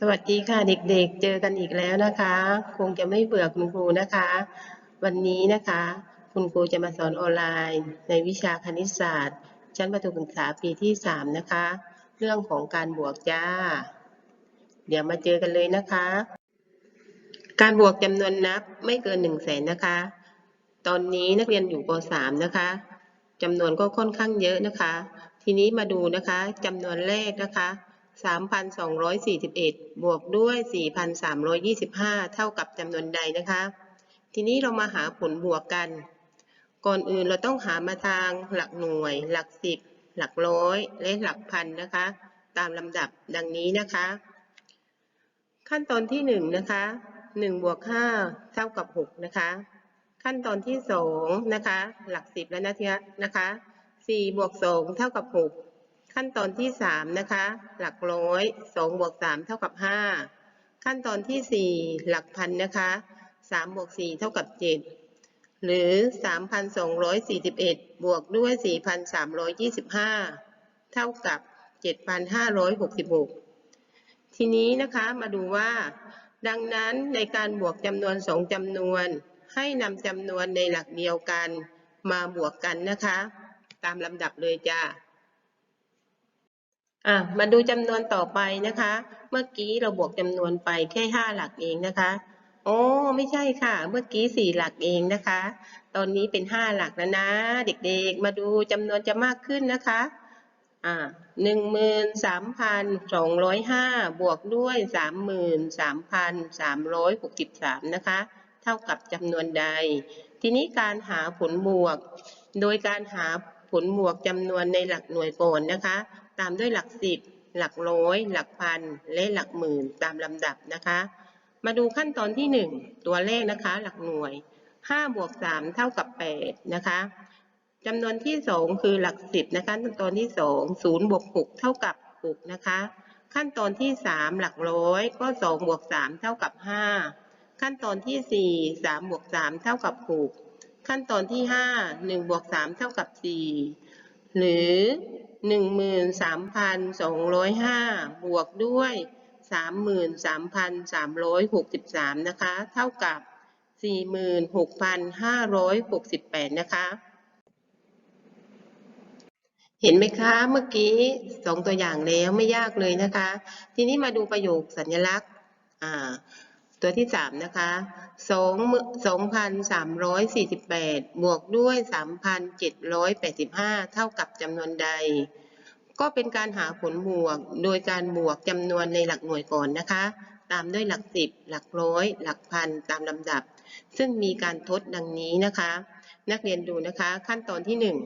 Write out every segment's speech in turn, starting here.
สวัสดีค่ะเด็กๆ เจอกันอีกแล้วนะคะ คงจะไม่เบื่อคุณครูนะคะ วันนี้นะคะ คุณครูจะมาสอนออนไลน์ ในวิชาคณิตศาสตร์ ชั้นประถมศึกษาปีที่ 3 นะคะ เรื่องของการบวกจ้า เดี๋ยวมาเจอกันเลยนะคะ การบวกจำนวนนับไม่เกิน1 0 0 0 0แสนนะคะ ตอนนี้นักเรียนอยู่ป .3 นะคะจำนวนก็ค่อนข้างเยอะนะคะ ทีนี้มาดูนะคะจำนวนแรกนะคะ 3,241 บวกด้วย 4,325 เท่ากับจำนวนใดนะคะ ทีนี้เรามาหาผลบวกกัน ก่อนอื่นเราต้องหามาทางหลักหน่วย หลักสิบ หลักร้อย และหลักพันนะคะ ตามลำดับดังนี้นะคะ ขั้นตอนที่หนึ่งนะคะหนึ่งบวกห้าเท่ากับหกนะคะ ขั้นตอนที่สองนะคะ หลักสิบแล้วนะทีนะคะสี่บวกสองเท่ากับหก ขั้นตอนที่สามนะคะ หลักร้อยสองบวกสามเท่ากับห้าขั้นตอนที่สี่หลักพันนะคะสามบวกสี่เท่ากับเจ็ดหรือสามพันสองร้อยสี่สิบเอ็ดบวกด้วยสี่พันสามร้อยยี่สิบห้าเท่ากับเจ็ดพันห้าร้อยหกสิบหกทีนี้นะคะมาดูว่า ดังนั้นในการบวกจำนวนสองจำนวน ให้นำจำนวนในหลักเดียวกัน มาบวกกันนะคะ ตามลำดับเลยจ้า อะมาดูจำนวนต่อไปนะคะ เมื่อกี้เราบวกจำนวนไปแค่ห้าหลักเองนะคะ โอ้ไม่ใช่ค่ะ เมื่อกี้สี่หลักเองนะคะ ตอนนี้เป็นห้าหลักแล้วนะ เด็กๆ มาดูจำนวนจะมากขึ้นนะคะ อ่าหนึ่งหมื่นสามพันสองร้อยห้าบวกด้วยสามหมื่นสามพันสามร้อยหกสิบสามนะคะ เท่ากับจำนวนใด ทีนี้การหาผลบวก โดยการหาผลบวกจำนวนในหลักหน่วยก่อนนะคะ ตามด้วยหลักสิบ หลักร้อย หลักพัน และหลักหมื่นตามลำดับนะคะ มาดูขั้นตอนที่หนึ่งตัวเลขนะคะ หลักหน่วยห้าบวกสามเท่ากับแปดนะคะจำนวนที่สองคือหลักสิบนะคะขั้นตอนที่สองศูนย์บวกหกเท่ากับหกนะคะ ขั้นตอนที่สามหลักร้อยก็สองบวกสามเท่ากับห้าขั้นตอนที่สี่สามบวกสามเท่ากับหกขั้นตอนที่ห้าหนึ่งบวกสามเท่ากับสี่หรือ หนึ่งหมื่นสามพันสองร้อยห้าบวกด้วยสามหมื่นสามพันสามร้อยหกสิบสามนะคะ เท่ากับสี่หมื่นหกพันห้าร้อยหกสิบแปดนะคะ เห็นไหมคะ เมื่อกี้สองตัวอย่างแล้วไม่ยากเลยนะคะ ทีนี้มาดูประโยคสัญลักษณ์อ่า ตัวที่สามนะคะสองสองพันสามร้อยสี่สิบแปดบวกด้วยสามพันเจ็ดร้อยแปดสิบห้าเท่ากับจำนวนใด ก็เป็นการหาผลบวกโดยการบวกจำนวนในหลักหน่วยก่อนนะคะ ตามด้วยหลักสิบหลักร้อย หลักพันตามลำดับ ซึ่งมีการทดดังนี้นะคะ นักเรียนดูนะคะขั้นตอนที่หนึ่ง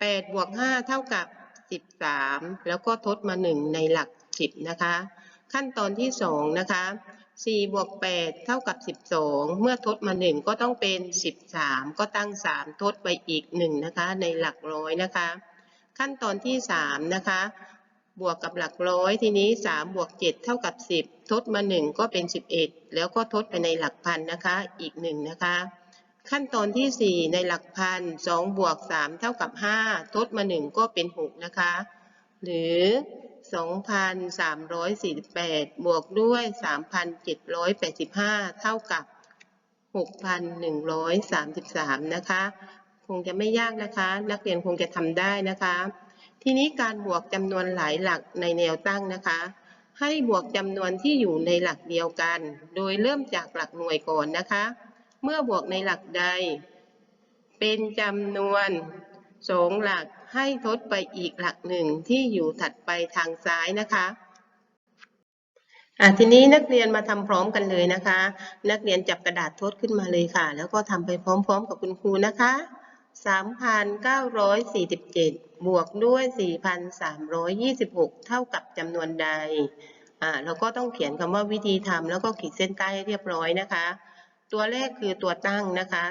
แปดบวกห้าเท่ากับสิบสามแล้วก็ทดมาหนึ่งในหลักสิบนะคะ ขั้นตอนที่สองนะคะ สี่บวกแปดเท่ากับสิบสองเมื่อทดมาหนึ่งก็ต้องเป็นสิบสามก็ตั้งสามทดไปอีกหนึ่งนะคะ ในหลักร้อยนะคะ ขั้นตอนที่สามนะคะ บวกกับหลักร้อยทีนี้สามบวกเจ็ดเท่ากับสิบทดมาหนึ่งก็เป็นสิบเอ็ดแล้วก็ทดไปในหลักพันนะคะ อีกหนึ่งนะคะ ขั้นตอนที่ 4 ในหลักพัน 2 บวก 3 เท่ากับ 5 ทดมา 1 ก็เป็น 6 นะคะ หรือ 2,348 บวกด้วย 3,785 เท่ากับ 6,133 นะคะ คงจะไม่ยากนะคะ นักเรียนคงจะทำได้นะคะ ทีนี้การบวกจำนวนหลายหลักในแนวตั้งนะคะ ให้บวกจำนวนที่อยู่ในหลักเดียวกัน โดยเริ่มจากหลักหน่วยก่อนนะคะ เมื่อบวกในหลักใด เป็นจำนวน สองหลักให้ทดไปอีกหลักหนึ่งที่อยู่ถัดไปทางซ้ายนะคะอะทีนี้นักเรียนมาทำพร้อมกันเลยนะคะ นักเรียนจับกระดาษทดขึ้นมาเลยค่ะ แล้วก็ทำไปพร้อมๆกับคุณครูนะคะ3,947 บวกด้วย 4,326 เท่ากับจำนวนใด อ่า เราก็ต้องเขียนคำว่าวิธีทำแล้วก็ขีดเส้นใต้ให้เรียบร้อยนะคะ ตัวแรกคือตัวตั้งนะคะ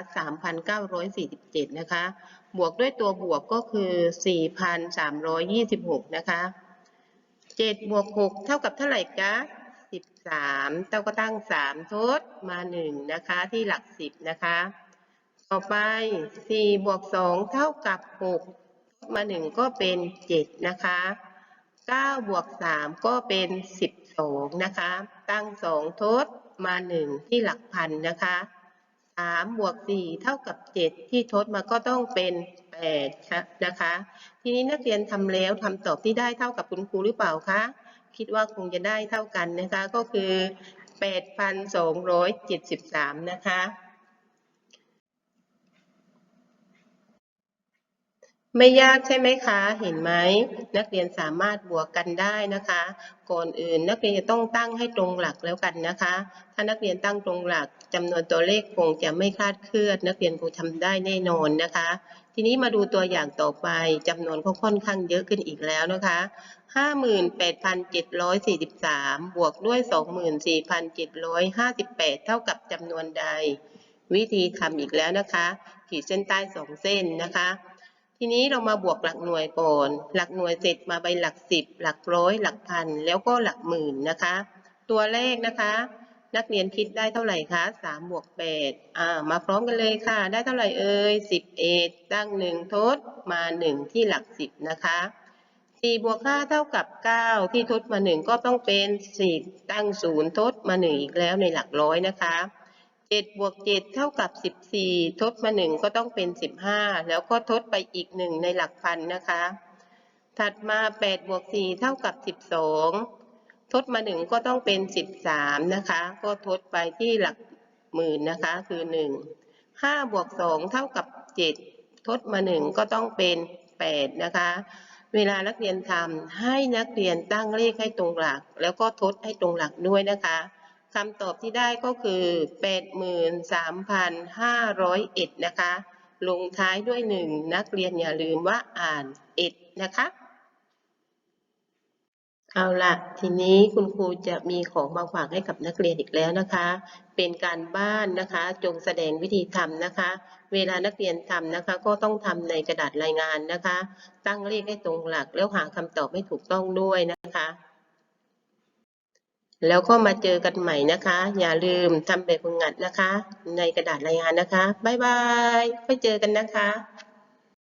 3,947นะคะ บวกด้วยตัวบวกก็คือ 4,326นะคะ7บวก6เท่ากับเท่าไหร่จ๊ะ13เต้าก็ตั้ง 3 ทดมา 1 นะคะที่หลัก 10 นะคะ ต่อไป 4 บวก 2 เท่ากับ 6 มา 1 ก็เป็น 7 นะคะ 9 บวก 3 ก็เป็นสองนะคะ ตั้งสองทด มาหนึ่งที่หลักพันนะคะสามบวกสี่เท่ากับเจ็ดที่ทดมาก็ต้องเป็นแปดนะคะ ทีนี้นักเรียนทำแล้วทำตอบที่ได้เท่ากับคุณครูหรือเปล่าคะคิดว่าคงจะได้เท่ากันนะคะก็คือ 8,273 นะคะ ไม่ยากใช่ไหมคะ เห็นไหมนักเรียนสามารถบวกกันได้นะคะ ก่อนอื่นนักเรียนจะต้องตั้งให้ตรงหลักแล้วกันนะคะ ถ้านักเรียนตั้งตรงหลักจำนวนตัวเลขคงจะไม่คลาดเคลื่อน นักเรียนคงทำได้แน่นอนนะคะ ทีนี้มาดูตัวอย่างต่อไปจำนวนก็ค่อนข้างเยอะขึ้นอีกแล้วนะคะ58,743 บวกด้วย 24,758 เท่ากับจำนวนใด วิธีทำอีกแล้วนะคะ ขีดเส้นใต้สองเส้นนะคะ ทีนี้เรามาบวกหลักหน่วยก่อน หลักหน่วยเสร็จมาไปหลักสิบ หลักร้อย หลักพัน แล้วก็หลักหมื่นนะคะ ตัวเลขนะคะ นักเรียนคิดได้เท่าไหร่คะสามบวกแปดอ่า มาพร้อมกันเลยค่ะ ได้เท่าไหร่เอ่ยสิบเอ็ดตั้งหนึ่งทดมาหนึ่งที่หลักสิบนะคะสี่บวกห้าเท่ากับเก้าที่ทดมาหนึ่งก็ต้องเป็นสิบตั้งศูนย์ทดมาหนึ่งอีกแล้วในหลักร้อยนะคะ เจ็ดบวกเจ็ดเท่ากับสิบสี่ทดมาหนึ่งก็ต้องเป็นสิบห้าแล้วก็ทดไปอีกหนึ่งในหลักพันนะคะ ถัดมาแปดบวกสี่เท่ากับสิบสองทดมาหนึ่งก็ต้องเป็นสิบสามนะคะ ก็ทดไปที่หลักหมื่นนะคะ คือหนึ่งห้าบวกสองเท่ากับเจ็ดทดมาหนึ่งก็ต้องเป็นแปดนะคะ เวลานักเรียนทำให้นักเรียนตั้งเลขให้ตรงหลัก แล้วก็ทดให้ตรงหลักด้วยนะคะ คำตอบที่ได้ก็คือแปดหมื่นสามพันห้าร้อยเอ็ดนะคะ ลงท้ายด้วยหนึ่งนักเรียนอย่าลืมว่าอ่านเอ็ดนะคะ เอาละทีนี้คุณครูจะมีของมาฝากให้กับนักเรียนอีกแล้วนะคะ เป็นการบ้านนะคะ จงแสดงวิธีทำนะคะ เวลานักเรียนทำนะคะ ก็ต้องทำในกระดาษรายงานนะคะ ตั้งเลขให้ตรงหลักแล้วหาคำตอบให้ถูกต้องด้วยนะคะ แล้วก็มาเจอกันใหม่นะคะ อย่าลืมทำแบบฝึกหัดนะคะ ในกระดาษรายงานนะคะ บ๊ายบายไว้เจอกันนะคะ